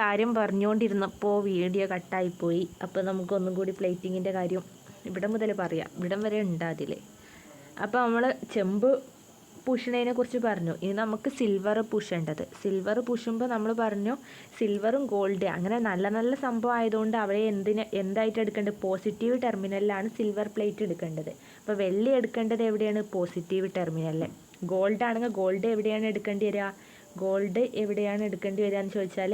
കാര്യം പറഞ്ഞുകൊണ്ടിരുന്നപ്പോൾ വീഡിയോ കട്ടായിപ്പോയി. അപ്പോൾ നമുക്കൊന്നും കൂടി പ്ലേറ്റിങ്ങിന്റെ കാര്യം ഇവിടെ മുതൽ പറയാം. ഇവിടം വരെ ഉണ്ട് അതിൽ അപ്പോൾ നമ്മൾ ചെമ്പ് പൂഷണതിനെ കുറിച്ച് പറഞ്ഞു. ഇനി നമുക്ക് സിൽവർ പൂശേണ്ടത്. സിൽവർ പൂശുമ്പോൾ നമ്മൾ പറഞ്ഞു സിൽവറും ഗോൾഡ് അങ്ങനെ നല്ല നല്ല സംഭവം ആയതുകൊണ്ട് അവരെ എന്തിന് എന്തായിട്ട് എടുക്കേണ്ടത്? പോസിറ്റീവ് ടെർമിനലിലാണ് സിൽവർ പ്ലേറ്റ് എടുക്കേണ്ടത്. അപ്പോൾ വെള്ളി എടുക്കേണ്ടത് എവിടെയാണ്? പോസിറ്റീവ് ടെർമിനലിൽ ഗോൾഡ് ആണെങ്കിൽ ഗോൾഡ് എവിടെയാണ് എടുക്കേണ്ടി വരിക? ഗോൾഡ് എവിടെയാണ് എടുക്കേണ്ടി വരിക എന്ന് ചോദിച്ചാൽ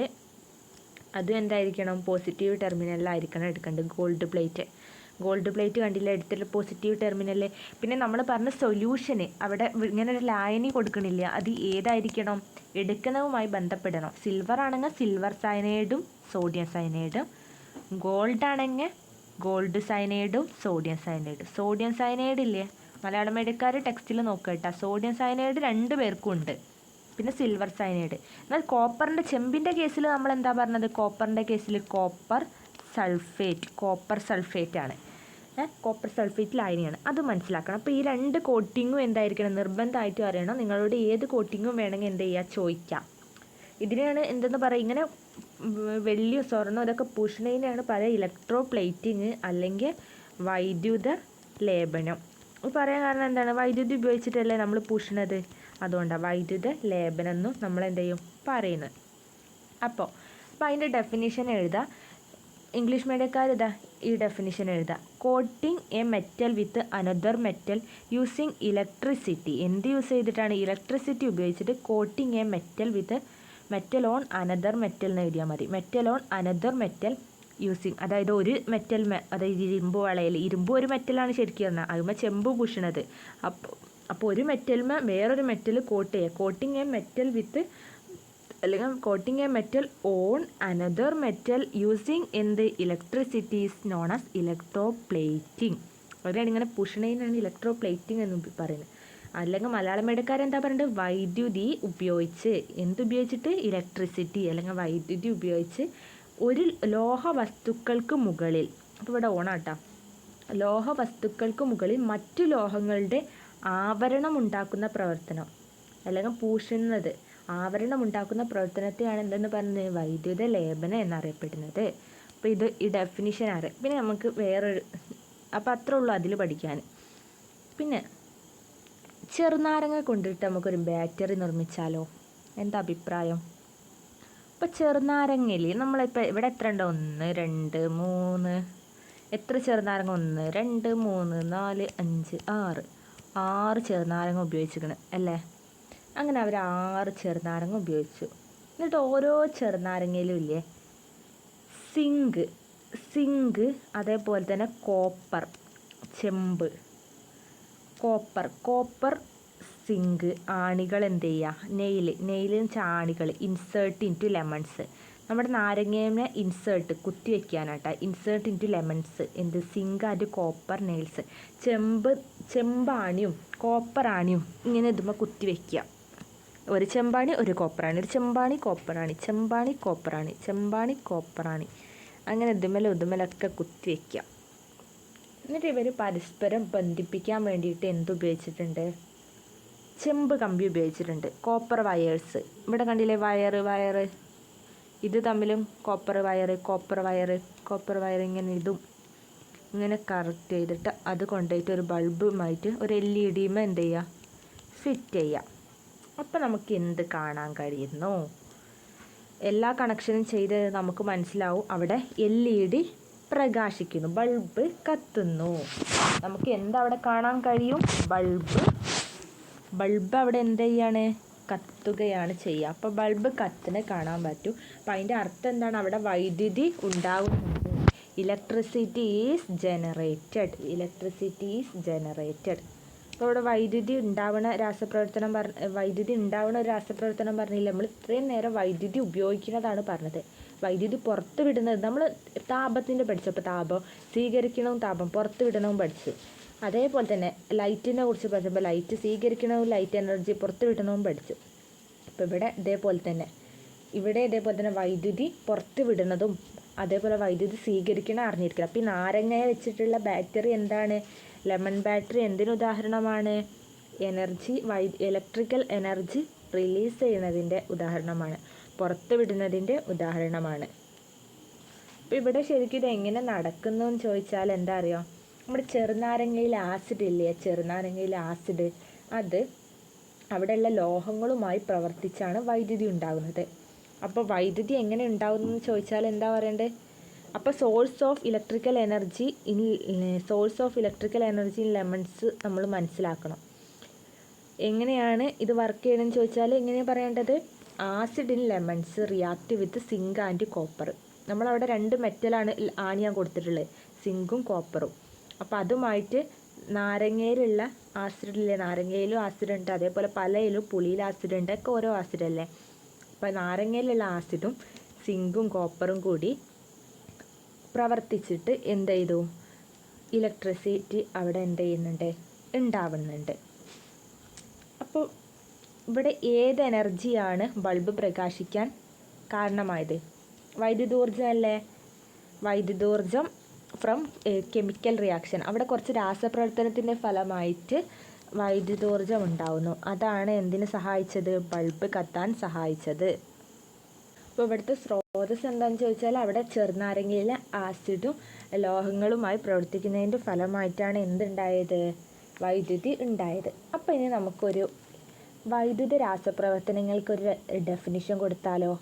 അതും എന്തായിരിക്കണം? പോസിറ്റീവ് ടെർമിനലിലായിരിക്കണം എടുക്കേണ്ടത്. ഗോൾഡ് പ്ലേറ്റ് ഗോൾഡ് പ്ലേറ്റ് കണ്ടില്ല? എടുത്തിട്ട് പോസിറ്റീവ് ടെർമിനൽ പിന്നെ നമ്മൾ പറഞ്ഞ സൊല്യൂഷന് അവിടെ ഇങ്ങനെ ഒരു ലായനി കൊടുക്കണില്ല. അത് ഏതായിരിക്കണം? എടുക്കുന്നതുമായി ബന്ധപ്പെടണം. സിൽവർ ആണെങ്കിൽ സിൽവർ സയനൈഡും സോഡിയം സയനൈഡും ഗോൾഡ് ആണെങ്കിൽ ഗോൾഡ് സയനൈഡും സോഡിയം സയനൈഡും സോഡിയം സയനൈഡ് ഇല്ലേ? മലയാളം മീഡിയക്കാർ ടെക്സ്റ്റിൽ നോക്കുക കേട്ടോ. സോഡിയം സയനൈഡ് രണ്ട് പേർക്കും ഉണ്ട്. പിന്നെ സിൽവർ സയനൈഡ് എന്നാൽ കോപ്പറിന്റെ ചെമ്പിന്റെ കേസിൽ നമ്മൾ എന്താ പറഞ്ഞത്? കോപ്പറിന്റെ കേസിൽ കോപ്പർ സൾഫേറ്റ് കോപ്പർ സൾഫേറ്റ് ആണ്. കോപ്പർ സൾഫേറ്റ് ലായനിയാണ് അത് മനസ്സിലാക്കണം. അപ്പോൾ ഈ രണ്ട് കോട്ടിങ്ങും എന്തായിരിക്കണം? നിർബന്ധമായിട്ട് അറിയണം. നിങ്ങളോട് ഏത് കോട്ടിങ്ങും വേണമെങ്കിൽ എന്ത് ചെയ്യുക? ചോദിക്കാം. ഇതിനെയാണ് എന്തെന്ന് പറയുക? ഇങ്ങനെ വെള്ളിയോ സ്വർണോ ഇതൊക്കെ പൂഷണതിനെയാണ് പല ഇലക്ട്രോ പ്ലേറ്റിങ് അല്ലെങ്കിൽ വൈദ്യുത ലേപനം. പറയാൻ കാരണം എന്താണ്? വൈദ്യുതി ഉപയോഗിച്ചിട്ടല്ലേ നമ്മൾ പൂഷണത് അതുകൊണ്ടാണ് വൈദ്യുത ലേപനം എന്നും നമ്മൾ എന്ത് ചെയ്യും പറയുന്നത്. അപ്പോൾ അപ്പോൾ അതിന്റെ ഡെഫിനിഷൻ എഴുതാം. ഇംഗ്ലീഷ് മീഡിയക്കാർ ഇതാ ഈ ഡെഫിനിഷൻ എഴുതാം. Coating a metal with another metal using electricity എന്ത് യൂസ് ചെയ്തിട്ടാണ് ഇലക്ട്രിസിറ്റി ഉപയോഗിച്ചിട്ട് coating a metal with metal on another metal എന്ന് എഴുതിയാൽ മതി. Metal on another metal using അതായത് ഒരു മെറ്റൽ അതായത് ഇരുമ്പ് വളയിൽ ഇരുമ്പ് ഒരു മെറ്റലാണ് ശരിക്കും പറഞ്ഞാൽ അതുമ്പോൾ ചെമ്പ് പൂഷണത് അപ്പോൾ അപ്പോൾ ഒരു മെറ്റലിന് വേറൊരു മെറ്റൽ കോട്ട് ചെയ്യുക കോട്ടിങ് എ മെറ്റൽ വിത്ത് അല്ലെങ്കിൽ coating a metal on another metal using in the electricity is known as electroplating അവരാണ് ഇങ്ങനെ പുഷണേനാണ് ഇലക്ട്രോ പ്ലേറ്റിംഗ് എന്ന് പറയുന്നത്. അല്ലെങ്കിൽ മലയാളം മേടക്കാരെന്താ പറയുന്നത് വൈദ്യുതി ഉപയോഗിച്ച്. എന്തുപയോഗിച്ചിട്ട് ഇലക്ട്രിസിറ്റി അല്ലെങ്കിൽ വൈദ്യുതി ഉപയോഗിച്ച് ഒരു ലോഹ വസ്തുക്കൾക്ക് മുകളിൽ. അപ്പോൾ ഇവിടെ ഓണാട്ടോ ലോഹ വസ്തുക്കൾക്ക് മുകളിൽ മറ്റു ലോഹങ്ങളുടെ ആവരണം ഉണ്ടാക്കുന്ന പ്രവർത്തനം. അല്ലെങ്കിൽ പൂശുന്നത്. ആവരണം ഉണ്ടാക്കുന്ന പ്രവർത്തനത്തെയാണ് എന്തെന്ന് പറയുന്നത് വൈദ്യുത ലേപനം എന്നറിയപ്പെടുന്നത്. അപ്പോൾ ഇത് ഈ ഡെഫിനിഷൻ അറിയാം പിന്നെ നമുക്ക് വേറൊരു അപ്പോൾ അത്രേ ഉള്ളൂ അതിൽ പഠിക്കാൻ. പിന്നെ ചെറുനാരങ്ങ കൊണ്ടിട്ട് നമുക്കൊരു ബാറ്ററി നിർമ്മിച്ചാലോ? എന്താ അഭിപ്രായം? ഇപ്പോൾ ചെറുനാരങ്ങയിൽ നമ്മളിപ്പോൾ ഇവിടെ എത്ര ഉണ്ട്? ഒന്ന് രണ്ട് മൂന്ന്. എത്ര ചെറുനാരങ്ങ? ഒന്ന് രണ്ട് മൂന്ന് നാല് അഞ്ച് ആറ്. ആറ് ചെറുനാരങ്ങ ഉപയോഗിച്ചിരിക്കണം അല്ലേ? അങ്ങനെ അവർ ആറ് ചെറുനാരങ്ങ ഉപയോഗിച്ചു. എന്നിട്ട് ഓരോ ചെറുനാരങ്ങയിലും ഇല്ലേ? സിങ്ക് സിങ്ക് അതേപോലെ തന്നെ കോപ്പർ ചെമ്പ് കോപ്പർ കോപ്പർ സിങ്ക് ആണികൾ എന്ത് ചെയ്യുക നെയിൽ വെച്ചാൽ ആണികൾ ഇൻസേർട്ട് ഇൻ ടു ലെമൺസ് നമ്മുടെ നാരങ്ങേനെ ഇൻസേർട്ട് കുത്തി വെക്കാനാട്ടോ. ഇൻസേർട്ട് ഇൻ ടു ലെമൺസ് എന്ത്? സിങ്ക് ആൻഡ് കോപ്പർ നെയിൽസ് ചെമ്പ് ചെമ്പാണിയും കോപ്പറാണിയും ഇങ്ങനെ ഇതുമ്പോൾ കുത്തി വെക്കുക ഒരു ചെമ്പാണി ഒരു കോപ്പറാണി ഒരു ചെമ്പാണി കോപ്പറാണി ചെമ്പാണി കോപ്പറാണി ചെമ്പാണി കോപ്പറാണി അങ്ങനെ ഇതുമല ഉതുമലൊക്കെ കുത്തി വയ്ക്കുക എന്നിട്ട് ഇവർ പരസ്പരം ബന്ധിപ്പിക്കാൻ വേണ്ടിയിട്ട് എന്തുപയോഗിച്ചിട്ടുണ്ട് ചെമ്പ് കമ്പി ഉപയോഗിച്ചിട്ടുണ്ട്. കോപ്പർ വയേഴ്സ് ഇവിടെ കണ്ടില്ലേ? വയറ് വയറ് ഇത് തമ്മിലും copper wire copper wire copper wire ഇങ്ങനെ ഇതും ഇങ്ങനെ കറക്റ്റ് ചെയ്തിട്ട് അത് കൊണ്ടുപോയിട്ട് ഒരു ബൾബുമായിട്ട് ഒരു എൽ ഇ ഡിമ എന്ത് ചെയ്യുക? ഫിറ്റ് ചെയ്യുക. അപ്പോൾ നമുക്ക് എന്ത് കാണാൻ കഴിയുന്നു? എല്ലാ കണക്ഷനും ചെയ്ത് നമുക്ക് മനസ്സിലാവും. അവിടെ എൽ ഇ ഡി പ്രകാശിക്കുന്നു. ബൾബ് കത്തുന്നു. നമുക്ക് എന്താ അവിടെ കാണാൻ കഴിയും? ബൾബ് ബൾബ് അവിടെ എന്ത് ചെയ്യാണ്? കത്തുകയാണ് ചെയ്യുക. അപ്പോൾ ബൾബ് കത്തിനെ കാണാൻ പറ്റും. അപ്പോൾ അതിന്റെ അർത്ഥം എന്താണ്? അവിടെ വൈദ്യുതി ഉണ്ടാകുന്നുണ്ട്. Electricity is generated electricity is generated അപ്പോൾ ഇവിടെ വൈദ്യുതി ഉണ്ടാവണ രാസപ്രവർത്തനം പറഞ്ഞ വൈദ്യുതി ഉണ്ടാവണ ഒരു രാസപ്രവർത്തനം പറഞ്ഞില്ല? നമ്മൾ ഇത്രയും നേരം വൈദ്യുതി ഉപയോഗിക്കുന്നതാണ് പറഞ്ഞത്. വൈദ്യുതി പുറത്ത് വിടുന്നത് നമ്മൾ താപത്തിന്റെ പഠിച്ചപ്പോൾ താപം സ്വീകരിക്കണവും താപം പുറത്ത് വിടണവും പഠിച്ചു. അതേപോലെ തന്നെ ലൈറ്റിനെ കുറിച്ച് പഠിച്ചപ്പോൾ ലൈറ്റ് സ്വീകരിക്കണവും ലൈറ്റ് എനർജി പുറത്ത് വിടണവും പഠിച്ചു അപ്പോൾ ഇവിടെ ഇതേപോലെ തന്നെ ഇവിടെ ഇതേപോലെ തന്നെ വൈദ്യുതി പുറത്ത് വിടുന്നതും അതേപോലെ വൈദ്യുതി സ്വീകരിക്കണം അറിഞ്ഞിരിക്കണം. അപ്പോൾ ഈ നാരങ്ങയെ വെച്ചിട്ടുള്ള ബാറ്ററി എന്താണ്? ലെമൺ ബാറ്ററി എന്തിന് ഉദാഹരണമാണ്? Energy by electrical energy release ചെയ്യുന്നതിന്റെ ഉദാഹരണമാണ് പുറത്ത് വിടുന്നതിന്റെ ഉദാഹരണമാണ്. അപ്പോൾ ഇവിടെ ശരിക്കും ഇത് എങ്ങനെ നടക്കുന്നു എന്ന് ചോദിച്ചാൽ എന്താ അറിയോ? നമ്മുടെ ചെറുനാരങ്ങയിൽ ആസിഡ് ഇല്ലേ? ചെറുനാരങ്ങയിൽ ആസിഡ് അത് അവിടെയുള്ള ലോഹങ്ങളുമായി പ്രവർത്തിച്ചാണ് വൈദ്യുതി ഉണ്ടാകുന്നത്. അപ്പോൾ വൈദ്യുതി എങ്ങനെ ഉണ്ടാകുന്നു ചോദിച്ചാൽ എന്താ പറയേണ്ടത് അപ്പോൾ source of electrical energy in source of electrical energy in lemons നമ്മൾ മനസ്സിലാക്കണം. എങ്ങനെയാണ് ഇത് വർക്ക് ചെയ്യണമെന്ന് ചോദിച്ചാൽ എങ്ങനെയാണ് പറയേണ്ടത്? Acid in lemons react with zinc and copper നമ്മളവിടെ രണ്ട് മെറ്റലാണ് ആണിയാൻ കൊടുത്തിട്ടുള്ളത്. സിങ്കും കോപ്പറും അപ്പോൾ അതുമായിട്ട് നാരങ്ങയിലുള്ള ആസിഡില്ലേ? നാരങ്ങയിലും ആസിഡ് ഉണ്ട് അതേപോലെ പലയിലും പുളിയിൽ ആസിഡ് ഉണ്ട് ഒക്കെ ഓരോ ആസിഡ് അല്ലേ അപ്പോൾ നാരങ്ങയിലുള്ള ആസിഡും സിങ്കും കോപ്പറും കൂടി പ്രവർത്തിച്ചിട്ട് എന്ത് ചെയ്തു? ഇലക്ട്രിസിറ്റി അവിടെ എന്ത് ചെയ്യുന്നുണ്ട്? ഉണ്ടാവുന്നുണ്ട്. അപ്പോൾ ഇവിടെ ഏത് എനർജിയാണ് ബൾബ് പ്രകാശിക്കാൻ കാരണമായത്? വൈദ്യുതോർജം അല്ലേ? വൈദ്യുതോർജം ഫ്രം കെമിക്കൽ റിയാക്ഷൻ അവിടെ കുറച്ച് രാസപ്രവർത്തനത്തിന്റെ ഫലമായിട്ട് വൈദ്യുതോർജം ഉണ്ടാവുന്നു. അതാണ് എന്തിനു സഹായിച്ചത്? ബൾബ് കത്താൻ സഹായിച്ചത്. അപ്പോൾ ഇവിടുത്തെ സ്രോതസ് എന്താണെന്ന് ചോദിച്ചാൽ അവിടെ ചെറുനാരങ്ങയിലെ ആസിഡും ലോഹങ്ങളുമായി പ്രവർത്തിക്കുന്നതിന്റെ ഫലമായിട്ടാണ് എന്തുണ്ടായത്? വൈദ്യുതി ഉണ്ടായത്. അപ്പോൾ ഇനി നമുക്കൊരു വൈദ്യുത രാസപ്രവർത്തനങ്ങൾക്കൊരു ഡെഫിനിഷൻ കൊടുത്താലോ?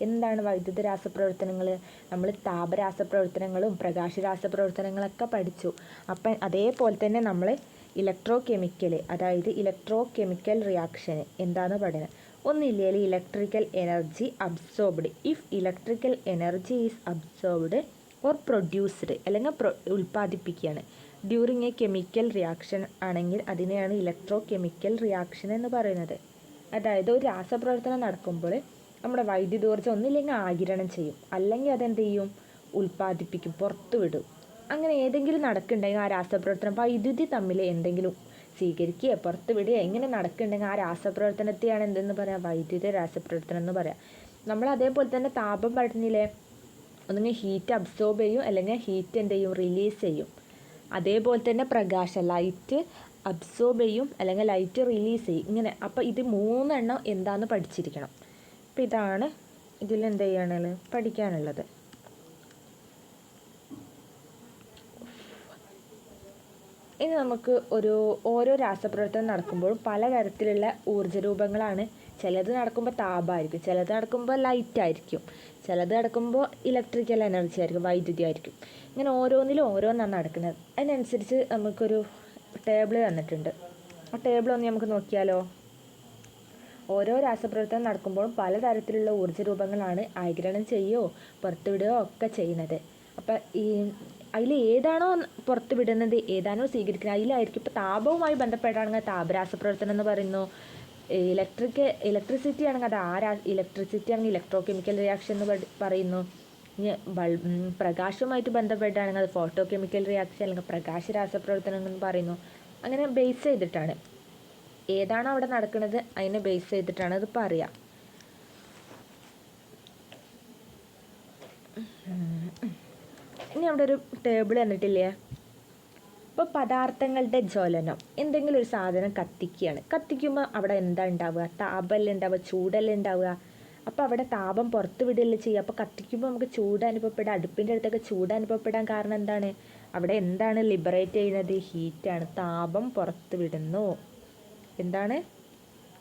എന്താണ് വൈദ്യുത രാസപ്രവർത്തനങ്ങൾ? നമ്മൾ താപരാസപ്രവർത്തനങ്ങളും പ്രകാശരാസപ്രവർത്തനങ്ങളൊക്കെ പഠിച്ചു. അപ്പം അതേപോലെ തന്നെ നമ്മൾ ഇലക്ട്രോ കെമിക്കൽ അതായത് ഇലക്ട്രോ കെമിക്കൽ റിയാക്ഷൻ എന്താണ് പഠനം. ഒന്നില്ലെങ്കിൽ electrical energy absorbed if electrical energy is absorbed or produced അല്ലെങ്കിൽ ഉൽപ്പാദിപ്പിക്കുകയാണ്. ഡ്യൂറിങ് എ കെമിക്കൽ റിയാക്ഷൻ ആണെങ്കിൽ അതിനെയാണ് ഇലക്ട്രോ കെമിക്കൽ റിയാക്ഷൻ എന്ന് പറയുന്നത്. അതായത് ഒരു രാസപ്രവർത്തനം നടക്കുമ്പോൾ നമ്മുടെ വൈദ്യുതോർജം ഒന്നില്ലെങ്കിൽ ആഗിരണം ചെയ്യും. അല്ലെങ്കിൽ അതെന്ത് ചെയ്യും? ഉൽപ്പാദിപ്പിക്കും പുറത്തു വിടും. അങ്ങനെ ഏതെങ്കിലും നടക്കുന്നുണ്ടെങ്കിൽ ആ രാസപ്രവർത്തനം വൈദ്യുതി തമ്മിൽ എന്തെങ്കിലും സ്വീകരിക്കുകയോ പുറത്ത് വിടുകയോ എങ്ങനെ നടക്കുന്നുണ്ടെങ്കിൽ ആ രാസപ്രവർത്തനത്തെയാണ് എന്തെന്ന് പറയാം? വൈദ്യുത രാസപ്രവർത്തനം എന്ന് പറയാം. നമ്മൾ അതേപോലെ തന്നെ താപം പറഞ്ഞില്ലേ ഒന്നുകിൽ ഹീറ്റ് അബ്സോർബ് ചെയ്യും അല്ലെങ്കിൽ ഹീറ്റ് എന്ത് ചെയ്യും? റിലീസ് ചെയ്യും. അതേപോലെ തന്നെ പ്രകാശം ലൈറ്റ് അബ്സോർബ് ചെയ്യും അല്ലെങ്കിൽ ലൈറ്റ് റിലീസ് ചെയ്യും. ഇങ്ങനെ. അപ്പോൾ ഇത് മൂന്നെണ്ണം എന്താണെന്ന് പഠിച്ചിരിക്കണം. അപ്പോൾ ഇതാണ് ഇതിൽ എന്ത് ചെയ്യാനുള്ളത് പഠിക്കാനുള്ളത്. ഇനി നമുക്ക് ഒരു ഓരോ രാസപ്രവർത്തനം നടക്കുമ്പോഴും പലതരത്തിലുള്ള ഊർജ രൂപങ്ങളാണ് ചിലത് നടക്കുമ്പോൾ താപമായിരിക്കും ചിലത് നടക്കുമ്പോൾ ലൈറ്റ് ആയിരിക്കും ചിലത് നടക്കുമ്പോൾ ഇലക്ട്രിക്കൽ എനർജി ആയിരിക്കും വൈദ്യുതി ആയിരിക്കും ഇങ്ങനെ ഓരോന്നിലും ഓരോന്നാണ് നടക്കുന്നത്. അതിനനുസരിച്ച് നമുക്കൊരു ടേബിൾ തന്നിട്ടുണ്ട്. ആ ടേബിൾ ഒന്ന് നമുക്ക് നോക്കിയാലോ? ഓരോ രാസപ്രവർത്തനം നടക്കുമ്പോഴും പലതരത്തിലുള്ള ഊർജ രൂപങ്ങളാണ് ആഗിരണം ചെയ്യുകയോ പുറത്തുവിടുകയോ ഒക്കെ ചെയ്യുന്നത്. അപ്പം ഈ അതിൽ ഏതാണോ പുറത്ത് വിടുന്നത് ഏതാണോ സ്വീകരിക്കുന്നത് അതിലായിരിക്കും ഇപ്പോൾ താപവുമായി ബന്ധപ്പെട്ടാണെങ്കിൽ താപരാസപ്രവർത്തനം എന്ന് പറയുന്നു. ഇലക്ട്രിക് ഇലക്ട്രിസിറ്റി ആണെങ്കിൽ അത് ആ രാ ഇലക്ട്രിസിറ്റി ആണെങ്കിൽ ഇലക്ട്രോ കെമിക്കൽ റിയാക്ഷൻ എന്ന് പറയുന്നു. ഇനി ബൾ പ്രകാശവുമായിട്ട് ബന്ധപ്പെട്ടാണെങ്കിൽ അത് ഫോട്ടോ കെമിക്കൽ റിയാക്ഷൻ അല്ലെങ്കിൽ പ്രകാശ രാസപ്രവർത്തനം എന്ന് പറയുന്നു. അങ്ങനെ ബേസ് ചെയ്തിട്ടാണ്. ഏതാണോ അവിടെ നടക്കുന്നത് അതിനെ ബേസ് ചെയ്തിട്ടാണ് അത് പറയുക ഇനി അവിടെ ഒരു ടേബിൾ തന്നിട്ടില്ലേ ഇപ്പോൾ പദാർത്ഥങ്ങളുടെ ജ്വലനം. എന്തെങ്കിലും ഒരു സാധനം കത്തിക്കുകയാണ്. കത്തിക്കുമ്പോൾ അവിടെ എന്താ ഉണ്ടാവുക? താപമല്ലേ ഉണ്ടാവുക ചൂടല്ലേ ഉണ്ടാവുക. അപ്പോൾ അവിടെ താപം പുറത്ത് വിടുകയല്ലേ ചെയ്യുക. അപ്പോൾ കത്തിക്കുമ്പോൾ നമുക്ക് ചൂട് അനുഭവപ്പെടാം. അടുപ്പിന്റെ അടുത്തൊക്കെ ചൂട് അനുഭവപ്പെടാൻ കാരണം എന്താണ്? അവിടെ എന്താണ് ലിബറേറ്റ് ചെയ്യുന്നത്? ഹീറ്റാണ് താപം പുറത്ത് വിടുന്നു. എന്താണ്?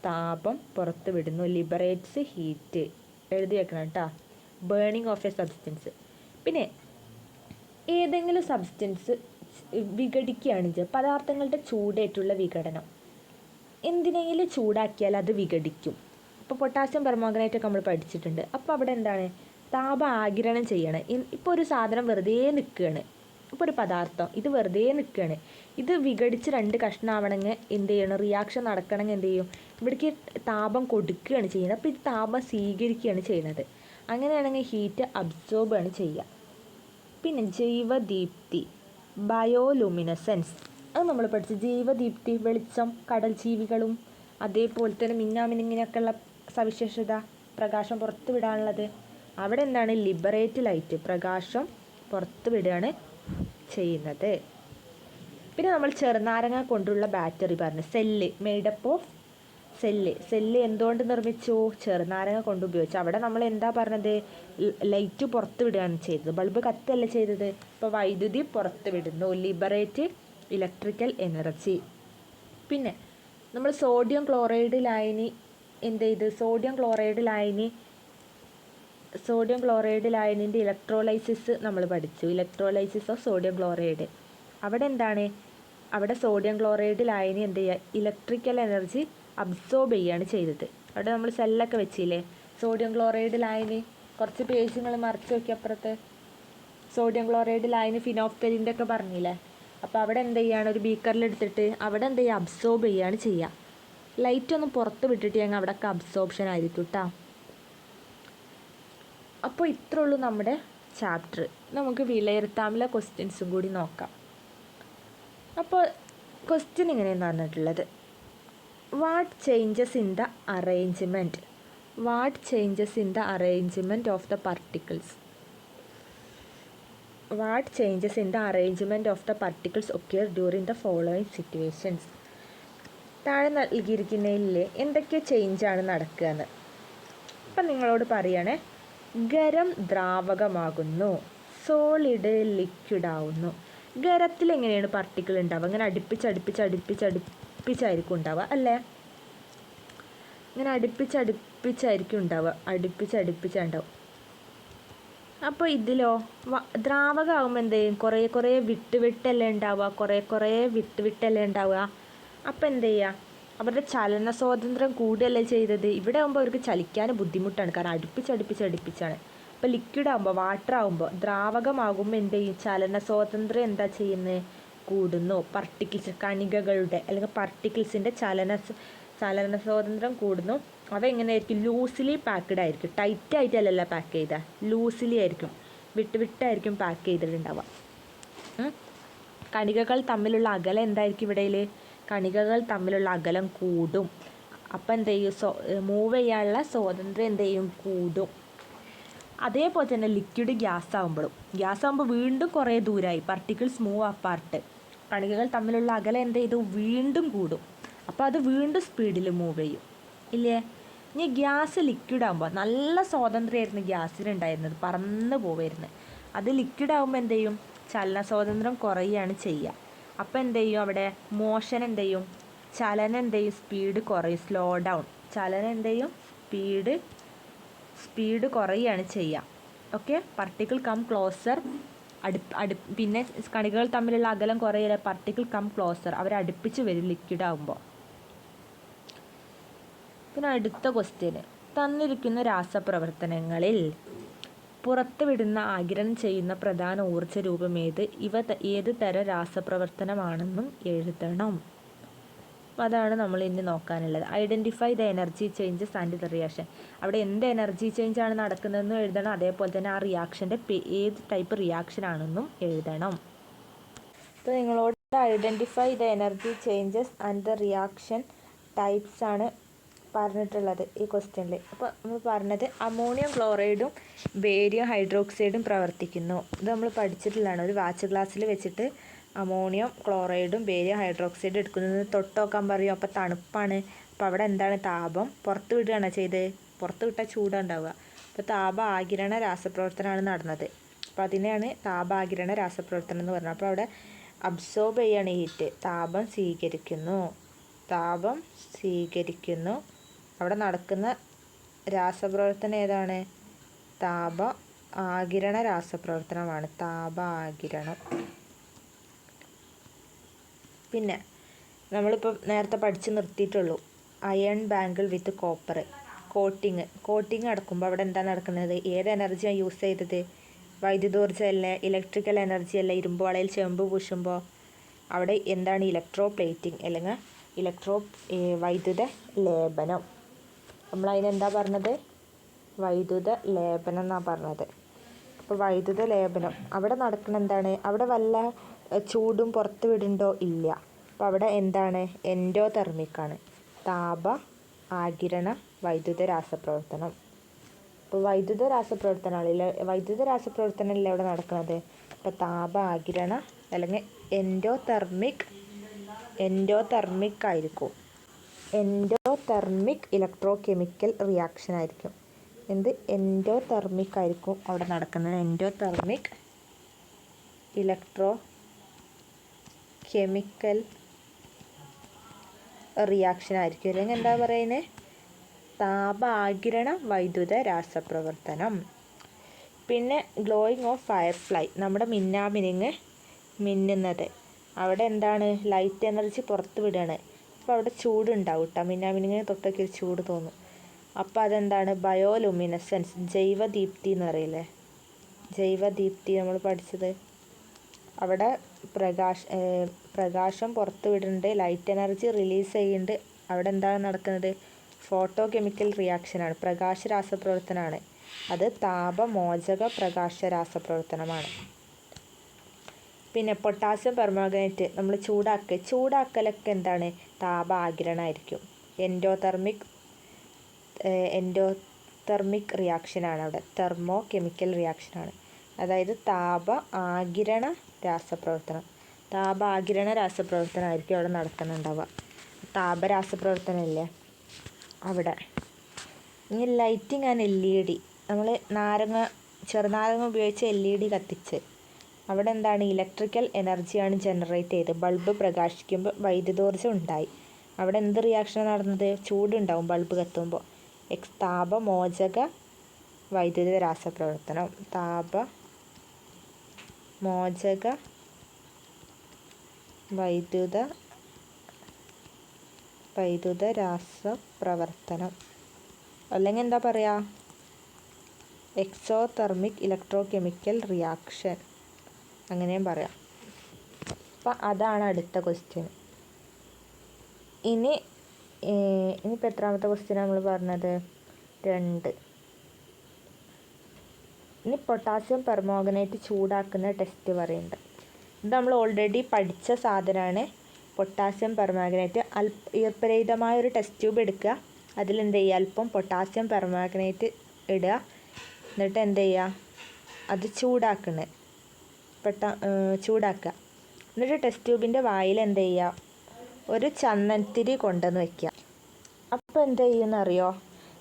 താപം പുറത്ത് വിടുന്നു. ലിബറേറ്റ്സ് ഹീറ്റ് എഴുതി വെക്കണം കേട്ടോ ബേണിംഗ് ഓഫ് എ സബ്സ്റ്റൻസ് പിന്നെ ഏതെങ്കിലും സബ്സ്റ്റൻസ് വിഘടിക്കുകയാണ് പദാർത്ഥങ്ങളുടെ ചൂടേറ്റുള്ള വിഘടനം. എന്തിനെങ്കിലും ചൂടാക്കിയാൽ അത് വിഘടിക്കും. ഇപ്പോൾ പൊട്ടാസ്യം പെർമാംഗനേറ്റ് ഒക്കെ നമ്മൾ പഠിച്ചിട്ടുണ്ട്. അപ്പോൾ അവിടെ എന്താണ്? താപ ആഗിരണം ചെയ്യണം. ഇപ്പോൾ ഒരു സാധനം വെറുതെ നിൽക്കുകയാണ്. ഇപ്പോൾ ഒരു പദാർത്ഥം. ഇത് വെറുതെ നിൽക്കുകയാണ് ഇത് വിഘടിച്ച് രണ്ട് കഷ്ണമാവണമെങ്കിൽ എന്ത് ചെയ്യണം? റിയാക്ഷൻ നടക്കണമെങ്കിൽ എന്ത് ചെയ്യും? ഇവിടേക്ക് താപം കൊടുക്കുകയാണ് ചെയ്യുന്നത്. അപ്പോൾ ഇത് താപം സ്വീകരിക്കുകയാണ് ചെയ്യുന്നത്. അങ്ങനെയാണെങ്കിൽ ഹീറ്റ് അബ്സോർബ് ആണ് ചെയ്യുക. പിന്നെ ജൈവദീപ്തി ബയോലുമിനസെൻസ് അത് നമ്മൾ പഠിച്ചു. ജൈവദീപ്തി വെളിച്ചം കടൽ ജീവികളും അതേപോലെ തന്നെ മിന്നാമിനിങ്ങിനൊക്കെയുള്ള സവിശേഷത പ്രകാശം പുറത്തു വിടാനുള്ളത് അവിടെ എന്താണ്? ലിബറേറ്റ് ലൈറ്റ് പ്രകാശം പുറത്തു വിടുകയാണ് ചെയ്യുന്നത്. പിന്നെ നമ്മൾ ചെറുനാരങ്ങ കൊണ്ടുള്ള ബാറ്ററി പറഞ്ഞു cell made up of cell. Cell എന്തുകൊണ്ട് നിർമ്മിച്ചു? ചെറുനാരങ്ങ കൊണ്ട് ഉപയോഗിച്ചു. അവിടെ നമ്മൾ എന്താ പറഞ്ഞത്? ലൈറ്റ് പുറത്ത് വിടുകയാണ് ചെയ്തത്. ബൾബ് കത്തല്ല ചെയ്തത്. ഇപ്പോൾ വൈദ്യുതി പുറത്ത് വിടുന്നു. ലിബറേറ്റ് ഇലക്ട്രിക്കൽ എനർജി പിന്നെ നമ്മൾ സോഡിയം ക്ലോറൈഡ് ലായനി എന്ത് ചെയ്ത്? സോഡിയം ക്ലോറൈഡ് ലായനി സോഡിയം ക്ലോറൈഡ് ലായനിന്റെ ഇലക്ട്രോലൈസിസ് നമ്മൾ പഠിച്ചു. ഇലക്ട്രോലൈസിസ് ഓഫ് സോഡിയം ക്ലോറൈഡ് അവിടെ എന്താണ്? അവിടെ സോഡിയം ക്ലോറൈഡ് ലായനി എന്ത് ചെയ്യുക ഇലക്ട്രിക്കൽ എനർജി അബ്സോർബ് ചെയ്യുകയാണ് ചെയ്തത്. അവിടെ നമ്മൾ സെല്ലൊക്കെ വെച്ചില്ലേ? സോഡിയം ക്ലോറൈഡ് ലായനി കുറച്ച് പേജ് നിങ്ങൾ മറിച്ച് നോക്കി അപ്പുറത്ത്. സോഡിയം ക്ലോറൈഡ് ലായനി ഫിനോഫ്തലിന്റെ ഒക്കെ പറഞ്ഞില്ലേ? അപ്പോൾ അവിടെ എന്ത് ചെയ്യുകയാണ് ഒരു ബീക്കറിൽ എടുത്തിട്ട് അവിടെ എന്ത് ചെയ്യുക അബ്സോർബ് ചെയ്യുകയാണ് ചെയ്യുക ലൈറ്റ് ഒന്ന് പുറത്ത് വിട്ടിട്ട് ഞങ്ങൾ അവിടെയൊക്കെ അബ്സോർപ്ഷൻ ആയിരിക്കും കേട്ടോ അപ്പോൾ ഇത്രേ ഉള്ളൂ നമ്മുടെ ചാപ്റ്റർ. നമുക്ക് വിലയിരുത്താമുള്ള ക്വസ്റ്റ്യൻസും കൂടി നോക്കാം. അപ്പോൾ ക്വസ്റ്റ്യൻ ഇങ്ങനെയെന്ന് പറഞ്ഞിട്ടുള്ളത്. What changes in the arrangement what changes in the arrangement of the particles what changes in the arrangement of the particles occur during the following situations താഴെ നൽകിയിരിക്കുന്നതിൽ എന്തൊക്കെ ചേഞ്ചാണ് നടക്കുക എന്ന് അപ്പം നിങ്ങളോട് പറയണേ ഖരം ദ്രാവകമാകുന്നു. സോളിഡ് ലിക്വിഡ് ആവുന്നു. ഖരത്തിൽ എങ്ങനെയാണ് പാർട്ടിക്കിൾ ഉണ്ടാവുക? അങ്ങനെ അടുപ്പിച്ച് അടുപ്പിച്ച് അടുപ്പിച്ച് അടുപ്പിച്ചായിരിക്കും ഉണ്ടാവുക അല്ലേ? ഇങ്ങനെ അടുപ്പിച്ച് അടുപ്പിച്ചായിരിക്കും ഉണ്ടാവുക. അടുപ്പിച്ച് അടുപ്പിച്ചുണ്ടാവും അപ്പോൾ ഇതിലോ ദ്രാവകമാകുമ്പോൾ എന്ത് ചെയ്യും? കുറേ കുറേ വിട്ട് വിട്ടല്ലേ ഉണ്ടാവുക? കുറേ കുറേ വിട്ട് വിട്ടല്ലേ ഉണ്ടാവുക? അപ്പോൾ എന്ത് ചെയ്യുക അവരുടെ ചലന സ്വാതന്ത്ര്യം കൂടുകയല്ലേ ചെയ്തത്? ഇവിടെ ആകുമ്പോൾ അവർക്ക് ചലിക്കാനും ബുദ്ധിമുട്ടാണ്. കാരണം അടുപ്പിച്ച് അടുപ്പിച്ച് അടുപ്പിച്ചാണ്. ഇപ്പോൾ ലിക്വിഡ് ആകുമ്പോൾ വാട്ടർ ആകുമ്പോൾ ദ്രാവകമാകുമ്പോൾ എന്ത് ചെയ്യും ചലന സ്വാതന്ത്ര്യം എന്താ ചെയ്യുന്നത് കൂടുന്നു. പർട്ടിക്കിൾസ് കണികകളുടെ അല്ലെങ്കിൽ പർട്ടിക്കിൾസിന്റെ ചലന ചലന സ്വാതന്ത്ര്യം കൂടുന്നു. അവ എങ്ങനെയായിരിക്കും? ലൂസിലി പാക്ക്ഡ് ആയിരിക്കും. ടൈറ്റ് ആയിട്ടല്ലല്ല പാക്ക് ചെയ്ത. ലൂസിലി ആയിരിക്കും. വിട്ട് വിട്ടായിരിക്കും പാക്ക് ചെയ്തിട്ടുണ്ടാവുക. കണികകൾ തമ്മിലുള്ള അകലം എന്തായിരിക്കും ഇവിടയിൽ കണികകൾ തമ്മിലുള്ള അകലം കൂടും. അപ്പം എന്ത് ചെയ്യും? സോ മൂവ് ചെയ്യാനുള്ള സ്വാതന്ത്ര്യം എന്ത് ചെയ്യും? കൂടും. അതേപോലെ തന്നെ ലിക്വിഡ് ഗ്യാസ് ആകുമ്പോഴും ഗ്യാസ് ആകുമ്പോൾ വീണ്ടും കുറേ ദൂരമായി പാർട്ടിക്കിൾസ് മൂവ് അപ്പാർട്ട് കണികകൾ തമ്മിലുള്ള അകലം എന്ത് ചെയ്തു? വീണ്ടും കൂടും. അപ്പോൾ അത് വീണ്ടും സ്പീഡിൽ മൂവ് ചെയ്യും. ഇല്ലേ? ഇനി ഗ്യാസ് ലിക്വിഡ് ആകുമ്പോൾ നല്ല സ്വാതന്ത്ര്യമായിരുന്നു ഗ്യാസിനുണ്ടായിരുന്നത് പറന്ന് പോവായിരുന്നു. അത് ലിക്വിഡ് ആകുമ്പോൾ എന്ത് ചെയ്യും? ചലന സ്വാതന്ത്ര്യം കുറയുകയാണ് ചെയ്യുക. അപ്പോൾ എന്ത് ചെയ്യും അവിടെ? മോഷൻ എന്ത് ചെയ്യും? ചലനം എന്ത് ചെയ്യും? സ്പീഡ് കുറയും. സ്ലോ ഡൗൺ ചലനം എന്ത് ചെയ്യും? സ്പീഡ് സ്പീഡ് കുറയുകയാണ് ചെയ്യുക. ഓക്കെ പാർട്ടിക്കിൾ കം ക്ലോസർ അടു അടു പിന്നെ കണികകൾ തമ്മിലുള്ള അകലം കുറയില്ല പാർട്ടിക്കിൾ കം ക്ലോസർ അവർ അടുപ്പിച്ച് വരും ലിക്വിഡ് ആകുമ്പോൾ പിന്നെ അടുത്ത ക്വസ്റ്റ്യന് തന്നിരിക്കുന്ന രാസപ്രവർത്തനങ്ങളിൽ പുറത്തുവിടുന്ന ആഗിരണം ചെയ്യുന്ന പ്രധാന ഊർജ രൂപമേത് ഇവ ഏത് തര രാസപ്രവർത്തനമാണെന്നും എഴുതണം. അതാണ് നമ്മൾ ഇനി നോക്കാനുള്ളത്. Identify the energy changes and the reaction അവിടെ എന്ത് എനർജി ചേഞ്ച് ആണ് നടക്കുന്നതെന്നും എഴുതണം. അതേപോലെ തന്നെ ആ റിയാക്ഷന്റെ ഏത് ടൈപ്പ് റിയാക്ഷൻ ആണെന്നും എഴുതണം. അപ്പോൾ നിങ്ങളോട് identify the energy changes and the reaction types ആണ് പറഞ്ഞിട്ടുള്ളത് ഈ ക്വസ്റ്റ്യനിൽ അപ്പോൾ നമ്മൾ പറഞ്ഞത് അമോണിയം ക്ലോറൈഡും ബേരിയം ഹൈഡ്രോക്സൈഡും പ്രവർത്തിക്കുന്നു. ഇത് നമ്മൾ പഠിച്ചിട്ടുള്ളതാണ്. ഒരു വാച്ച് ഗ്ലാസ്സിൽ വെച്ചിട്ട് അമോണിയം ക്ലോറൈഡും ബേരിയം ഹൈഡ്രോക്സൈഡും എടുക്കുന്നത്. തൊട്ടോക്കാൻ പറയും. അപ്പോൾ തണുപ്പാണ്. അപ്പോൾ അവിടെ എന്താണ് താപം? പുറത്ത് വിടുകയാണ് ചെയ്ത് പുറത്ത് വിട്ടാൽ ചൂടുണ്ടാവുക. അപ്പോൾ താപ ആകിരണ രാസപ്രവർത്തനമാണ് നടന്നത്. അപ്പോൾ അതിനെയാണ് താപാകിരണ രാസപ്രവർത്തനം എന്ന് പറഞ്ഞത്. അപ്പോൾ അവിടെ അബ്സോർബ് ചെയ്യാണ് ഹീറ്റ് താപം സ്വീകരിക്കുന്നു. താപം സ്വീകരിക്കുന്നു. അവിടെ നടക്കുന്ന രാസപ്രവർത്തനം ഏതാണ്? താപ ആകിരണ രാസപ്രവർത്തനമാണ്. താപ ആകിരണം പിന്നെ നമ്മളിപ്പോൾ നേരത്തെ പഠിച്ച് നിർത്തിയിട്ടുള്ളൂ. Iron bangle with copper coating coating അടക്കുമ്പോൾ അവിടെ എന്താ നടക്കുന്നത്? ഏത് എനർജിയാണ് യൂസ് ചെയ്തത്? വൈദ്യുതോർജം അല്ല ഇലക്ട്രിക്കൽ എനർജി അല്ല ഇരുമ്പ് വളയിൽ ചെമ്പ് പൂശുമ്പോൾ അവിടെ എന്താണ് ഇലക്ട്രോ പ്ലേറ്റിംഗ് അല്ലെങ്കിൽ ഇലക്ട്രോ വൈദ്യുത ലേപനം. നമ്മൾ അതിനെന്താ പറഞ്ഞത്? വൈദ്യുത ലേപനം എന്നാണ് പറഞ്ഞത്. അപ്പോൾ വൈദ്യുത ലേപനം. അവിടെ നടക്കുന്ന എന്താണ് അവിടെ വല്ല ചൂടും പുറത്ത് വിടുണ്ടോ? ഇല്ല. അപ്പോൾ അവിടെ എന്താണ്? എൻഡോ തെർമിക്കാണ് താപ ആകിരണ വൈദ്യുത രാസപ്രവർത്തനം. അപ്പോൾ വൈദ്യുത രാസപ്രവർത്തനമാണല്ലേ വൈദ്യുത രാസപ്രവർത്തനമല്ലേ അവിടെ നടക്കുന്നത് അപ്പോൾ താപ ആകിരണ അല്ലെങ്കിൽ എൻഡോ തെർമിക് എൻഡോ തെർമിക് ആയിരിക്കും എൻഡോതെർമിക് ഇലക്ട്രോ കെമിക്കൽ റിയാക്ഷൻ ആയിരിക്കും. എന്ത്? എൻഡോതെർമിക് ആയിരിക്കും അവിടെ നടക്കുന്നത്. എൻഡോതെർമിക് ഇലക്ട്രോ കെമിക്കൽ റിയാക്ഷൻ ആയിരിക്കും. അല്ലെങ്കിൽ എന്താ പറയുന്നത് താപാകിരണ വൈദ്യുത രാസപ്രവർത്തനം. പിന്നെ ഗ്ലോയിങ് ഓഫ് ഫയർ ഫ്ലൈ നമ്മുടെ മിന്നാമിനിങ് മിന്നുന്നത്. അവിടെ എന്താണ്? ലൈറ്റ് എനർജി പുറത്ത് വിടുകയാണ്. അപ്പോൾ അവിടെ ചൂടുണ്ടാവും കേട്ടോ മിന്നാമിനുങ്ങിന് തൊട്ടൊക്കെ ഒരു ചൂട് തോന്നും. അപ്പോൾ അതെന്താണ്? ബയോലുമിനസെൻസ് ജൈവദീപ്തി എന്ന് പറയില്ലേ ജൈവദീപ്തി നമ്മൾ പഠിച്ചത്. അവിടെ പ്രകാശ പ്രകാശം പുറത്ത് വിടുന്നുണ്ട് ലൈറ്റ് എനർജി റിലീസ് ചെയ്യുന്നുണ്ട് അവിടെ എന്താണ് നടക്കുന്നത്? ഫോട്ടോ കെമിക്കൽ റിയാക്ഷനാണ് പ്രകാശ രാസപ്രവർത്തനമാണ് അത് താപമോചക പ്രകാശ രാസപ്രവർത്തനമാണ് പിന്നെ പൊട്ടാസ്യം പെർമാംഗനേറ്റ് നമ്മൾ ചൂടാക്കുക. ചൂടാക്കലൊക്കെ എന്താണ്? താപ ആഗിരണമായിരിക്കും എൻഡോതെർമിക് എൻഡോതെർമിക് റിയാക്ഷനാണ് അവിടെ. തെർമോ കെമിക്കൽ റിയാക്ഷനാണ്. അതായത് താപ ആഗിരണ രാസപ്രവർത്തനം. താപ ആഗിരണ രാസപ്രവർത്തനമായിരിക്കും അവിടെ നടക്കുന്നുണ്ടാവുക. താപരാസപ്രവർത്തനമില്ലേ? അവിടെ. ഇനി lighting and L E D. നമ്മൾ നാരങ്ങ ചെറുനാരങ്ങ ഉപയോഗിച്ച് എൽ ഇ ഡി കത്തിച്ച് അവിടെ എന്താണ് ഇലക്ട്രിക്കൽ എനർജിയാണ് ജനറേറ്റ് ചെയ്ത് ബൾബ് പ്രകാശിക്കുമ്പോൾ വൈദ്യുതോർജം ഉണ്ടായി. അവിടെ എന്ത് റിയാക്ഷൻ നടന്നത്? ചൂടുണ്ടാവും ബൾബ് കത്തുമ്പോൾ. എക്സ് താപമോചക വൈദ്യുത രാസപ്രവർത്തനം. താപ മോചക വൈദ്യുത വൈദ്യുത രാസപ്രവർത്തനം. അല്ലെങ്കിൽ എന്താ പറയുക എക്സോതെർമിക് ഇലക്ട്രോ കെമിക്കൽ റിയാക്ഷൻ അങ്ങനെയും പറയാം. അപ്പം അതാണ് അടുത്ത ക്വസ്റ്റ്യൻ ഇനി ഇനിയിപ്പോൾ എത്രാമത്തെ ക്വസ്റ്റ്യൻ നമ്മൾ പറഞ്ഞത്? രണ്ട്. ഇനി പൊട്ടാസ്യം പെർമോഗനേറ്റ് ചൂടാക്കുന്ന ടെസ്റ്റ് പറയുന്നുണ്ട് ഇത് നമ്മൾ ഓൾറെഡി പഠിച്ച സാധനമാണ് പൊട്ടാസ്യം പെർമാഗ്നേറ്റ് അല്പ ഈർപ്പരഹിതമായ ഒരു ടെസ്റ്റ് ട്യൂബ് എടുക്കുക. അതിലെന്ത് ചെയ്യുക അല്പം പൊട്ടാസ്യം പെർമാഗ്നേറ്റ് ഇടുക. എന്നിട്ട് എന്ത് ചെയ്യുക അത് ചൂടാക്കുന്നത് പെട്ട ചൂടാക്കുക. എന്നിട്ട് ടെസ്റ്റ് ട്യൂബിന്റെ വായിൽ എന്ത് ചെയ്യുക? ഒരു ചന്ദനത്തിരി കൊണ്ടുവന്ന് വയ്ക്കുക അപ്പോൾ എന്ത് ചെയ്യുമെന്നറിയോ?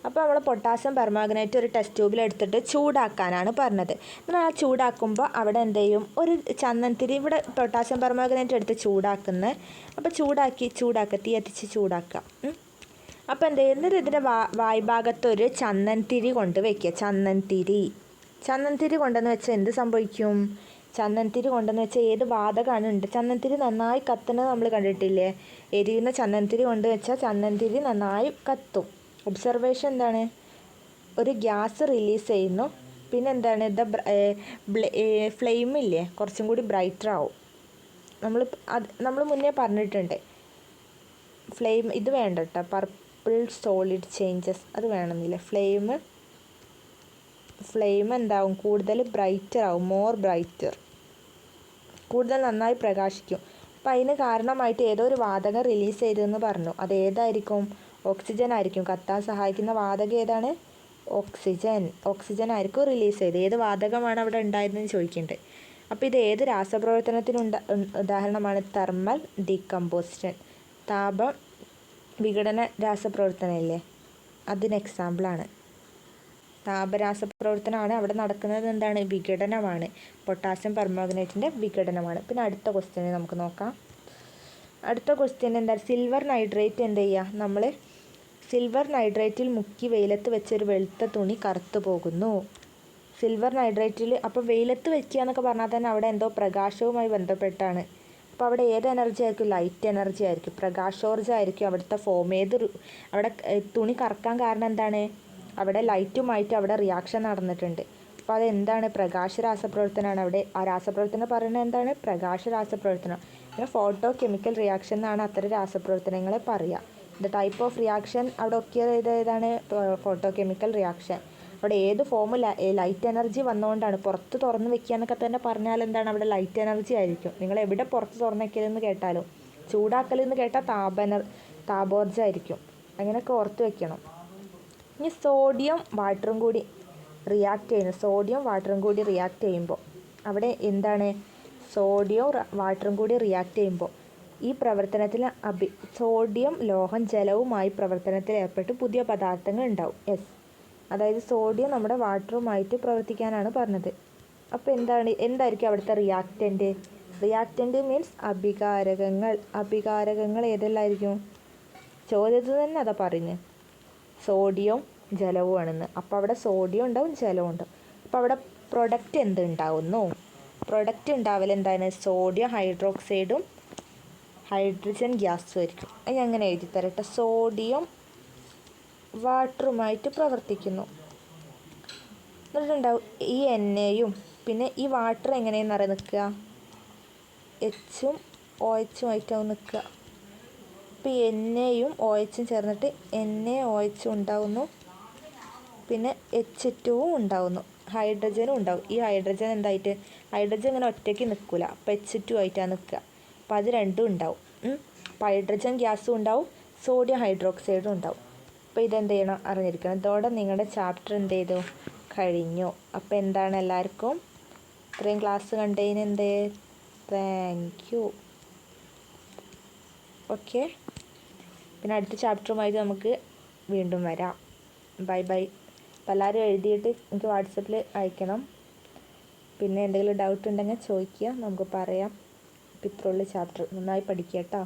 അപ്പോൾ നമ്മൾ പൊട്ടാസ്യം പെർമാഗ്നേറ്റ് ഒരു ടെസ്റ്റ് ട്യൂബിൽ എടുത്തിട്ട് ചൂടാക്കാനാണ് പറഞ്ഞത്. എന്നാൽ ആ ചൂടാക്കുമ്പോൾ അവിടെ എന്ത് ചെയ്യും? ഒരു ചന്ദനത്തിരി ഇവിടെ പൊട്ടാസ്യം പെർമാഗ്നേറ്റ് എടുത്ത് ചൂടാക്കുന്നത്. അപ്പോൾ ചൂടാക്കി ചൂടാക്കുക. തീ എത്തിച്ച് ചൂടാക്കുക. അപ്പോൾ എന്ത് ചെയ്യും എന്നിട്ട് ഇതിന്റെ വാ വായ്ഭാഗത്തൊരു ചന്ദനത്തിരി കൊണ്ട് വയ്ക്കുക ചന്ദനത്തിരി. ചന്ദനത്തിരി കൊണ്ടുവന്ന് വെച്ചാൽ എന്ത് സംഭവിക്കും? ചന്ദനത്തിരി കൊണ്ടെന്ന് വെച്ചാൽ ഏത് വാതകമാണ് ഉണ്ട്? ചന്ദനത്തിരി നന്നായി കത്തുന്നത് നമ്മൾ കണ്ടിട്ടില്ലേ? എരിയുന്ന ചന്ദനത്തിരി കൊണ്ട് വെച്ചാൽ ചന്ദനത്തിരി നന്നായി കത്തും. ഒബ്സർവേഷൻ എന്താണ്? ഒരു ഗ്യാസ് റിലീസ് ചെയ്യുന്നു. പിന്നെ എന്താണ്? ദ ഫ്ലെയിം ഇല്ലേ? കുറച്ചും കൂടി ബ്രൈറ്റർ ആവും. നമ്മൾ അത് നമ്മൾ മുന്നേ പറഞ്ഞിട്ടുണ്ട്. ഫ്ലെയിം ഇത് വേണ്ട കേട്ടോ പർപ്പിൾ സോളിഡ് ചേഞ്ചസ് അത് വേണമെന്നില്ല. ഫ്ലെയിം ഫ്ലെയിം എന്താവും? കൂടുതൽ ബ്രൈറ്റർ ആവും. മോർ ബ്രൈറ്റർ കൂടുതൽ നന്നായി പ്രകാശിക്കും. അപ്പം അതിന് കാരണമായിട്ട് ഏതോ ഒരു വാതകം റിലീസ് ചെയ്തതെന്ന് പറഞ്ഞു. അത് ഏതായിരിക്കും? ഓക്സിജൻ ആയിരിക്കും. കത്താൻ സഹായിക്കുന്ന വാതകം ഏതാണ്? ഓക്സിജൻ ഓക്സിജൻ ആയിരിക്കും റിലീസ് ചെയ്ത് ഏത് വാതകമാണ് അവിടെ ഉണ്ടായതെന്ന് ചോദിക്കുന്നുണ്ട് അപ്പോൾ ഇത് ഏത് രാസപ്രവർത്തനത്തിനുണ്ട? ഉദാഹരണമാണ് തെർമൽ ഡീകമ്പോസ്റ്റൻ താപ വിഘടന രാസപ്രവർത്തനമില്ലേ അതിന് എക്സാമ്പിളാണ് താപരാസപ്രവർത്തനമാണ് അവിടെ നടക്കുന്നത് എന്താണ്? വിഘടനമാണ്. പൊട്ടാസ്യം പെർമോഗനേറ്റിന്റെ വിഘടനമാണ്. പിന്നെ അടുത്ത ക്വസ്റ്റ്യൻ നമുക്ക് നോക്കാം. അടുത്ത ക്വസ്റ്റ്യൻ എന്താ? സിൽവർ നൈട്രേറ്റ് എന്ത് ചെയ്യുക നമ്മൾ സിൽവർ നൈട്രേറ്റിൽ മുക്കി വെയിലത്ത് വെച്ചൊരു വെളുത്ത തുണി കറുത്തു പോകുന്നു. സിൽവർ നൈട്രേറ്റിൽ അപ്പോൾ വെയിലത്ത് വെക്കുക എന്നൊക്കെ പറഞ്ഞാൽ തന്നെ അവിടെ എന്തോ പ്രകാശവുമായി ബന്ധപ്പെട്ടാണ്. അപ്പോൾ അവിടെ ഏത് എനർജി ആയിരിക്കും? ലൈറ്റ് എനർജി ആയിരിക്കും. പ്രകാശോർജം ആയിരിക്കും അവിടുത്തെ ഫോം ഏത് അവിടെ തുണി കറക്കാൻ കാരണം എന്താണ്? അവിടെ ലൈറ്റുമായിട്ട് അവിടെ റിയാക്ഷൻ നടന്നിട്ടുണ്ട്. അപ്പോൾ അതെന്താണ്? പ്രകാശ രാസപ്രവർത്തനമാണ് അവിടെ. ആ രാസപ്രവർത്തനം പറയുന്നത് എന്താണ്? പ്രകാശ രാസപ്രവർത്തനം. പിന്നെ ഫോട്ടോ കെമിക്കൽ റിയാക്ഷൻ എന്നാണ് അത്തരം രാസപ്രവർത്തനങ്ങളെ പറയുക. ദ ടൈപ്പ് ഓഫ് റിയാക്ഷൻ അവിടെ ഒക്കെ ഏതാണ്? ഫോട്ടോ കെമിക്കൽ റിയാക്ഷൻ അവിടെ ഏത് ഫോം ലൈറ്റ് എനർജി വന്നുകൊണ്ടാണ് പുറത്ത് തുറന്ന് വെക്കുക എന്നൊക്കെ തന്നെ പറഞ്ഞാൽ എന്താണ്? അവിടെ ലൈറ്റ് എനർജി ആയിരിക്കും. നിങ്ങൾ എവിടെ പുറത്ത് തുറന്ന് വെക്കലെന്ന് കേട്ടാലും. ചൂടാക്കലെന്ന് കേട്ടാൽ താപന താപോർജമായിരിക്കും അങ്ങനെയൊക്കെ ഓർത്ത് വെക്കണം. ഇനി സോഡിയം വാട്ടറും കൂടി റിയാക്ട് ചെയ്യുന്നു. സോഡിയം വാട്ടറും കൂടി റിയാക്ട് ചെയ്യുമ്പോൾ അവിടെ എന്താണ്? സോഡിയം വാട്ടറും കൂടി റിയാക്ട് ചെയ്യുമ്പോൾ ഈ പ്രവർത്തനത്തിൽ അഭി സോഡിയം ലോഹം ജലവുമായി പ്രവർത്തനത്തിൽ ഏർപ്പെട്ട് പുതിയ പദാർത്ഥങ്ങൾ ഉണ്ടാവും. എസ് അതായത് സോഡിയം നമ്മുടെ വാട്ടറുമായിട്ട് പ്രവർത്തിക്കാനാണ് പറഞ്ഞത്. അപ്പോൾ എന്താണ്? എന്തായിരിക്കും അവിടുത്തെ റിയാക്റ്റന്റ് റിയാക്റ്റന്റ് മീൻസ് അഭികാരകങ്ങൾ. അഭികാരകങ്ങൾ ഏതെല്ലാമായിരിക്കും ചോദ്യത്തിൽ തന്നെ അതാ പറയുന്നത് സോഡിയം ജലവുമാണെന്ന് അപ്പോൾ അവിടെ സോഡിയം ഉണ്ടാവും ജലവും ഉണ്ടാവും. അപ്പോൾ അവിടെ പ്രൊഡക്റ്റ് എന്ത് ഉണ്ടാവുന്നു? പ്രൊഡക്റ്റ് ഉണ്ടാവൽ എന്താണ്? സോഡിയം ഹൈഡ്രോക്സൈഡും ഹൈഡ്രജൻ ഗ്യാസും ആയിരിക്കും. അത് ഞാൻ അങ്ങനെ എഴുതി തരട്ടെ. സോഡിയം വാട്ടറുമായിട്ട് പ്രവർത്തിക്കുന്നു. എന്നിട്ടുണ്ടാവും ഈ എണ്ണയും പിന്നെ ഈ വാട്ടർ എങ്ങനെയെന്ന് അറിയാൻ നിൽക്കുക? എച്ചും ഒ എച്ചും ആയിട്ടാവും നിൽക്കുക. അപ്പോൾ ഈ എണ്ണയും ഒ എച്ചും ചേർന്നിട്ട് എണ്ണ ഒ എച്ച് ഉണ്ടാവുന്നു. പിന്നെ എച്ച് ടുവും ഉണ്ടാവുന്നു. ഹൈഡ്രജനും ഉണ്ടാവും. ഈ ഹൈഡ്രജൻ എന്തായിട്ട്? ഹൈഡ്രജൻ ഇങ്ങനെ ഒറ്റയ്ക്ക് നിൽക്കില്ല അപ്പോൾ എച്ച് ടു ആയിട്ടാണ് നിൽക്കുക. അപ്പോൾ അത് രണ്ടും ഉണ്ടാവും. അപ്പോൾ ഹൈഡ്രജൻ ഗ്യാസും ഉണ്ടാവും. സോഡിയം ഹൈഡ്രോക്സൈഡും ഉണ്ടാവും. അപ്പോൾ ഇതെന്ത് ചെയ്യണം? അറിഞ്ഞിരിക്കണം. ഇതോടെ നിങ്ങളുടെ ചാപ്റ്റർ എന്ത് ചെയ്തു? കഴിഞ്ഞു. അപ്പോൾ എന്താണ് എല്ലാവർക്കും? ഇത്രയും ക്ലാസ് കണ്ടതിന് എന്ത്? താങ്ക് യു ഓക്കെ പിന്നെ അടുത്ത ചാപ്റ്ററുമായിട്ട് നമുക്ക് വീണ്ടും വരാം. ബൈ ബൈ പലരും എഴുതിയിട്ട് എനിക്ക് വാട്സപ്പിൽ അയക്കണം. പിന്നെ എന്തെങ്കിലും ഡൗട്ട് ഉണ്ടെങ്കിൽ ചോദിക്കുക നമുക്ക് പറയാം. ഇപ്പം ഇത്രയുള്ള ചാപ്റ്റർ നന്നായി പഠിക്കുക കേട്ടോ.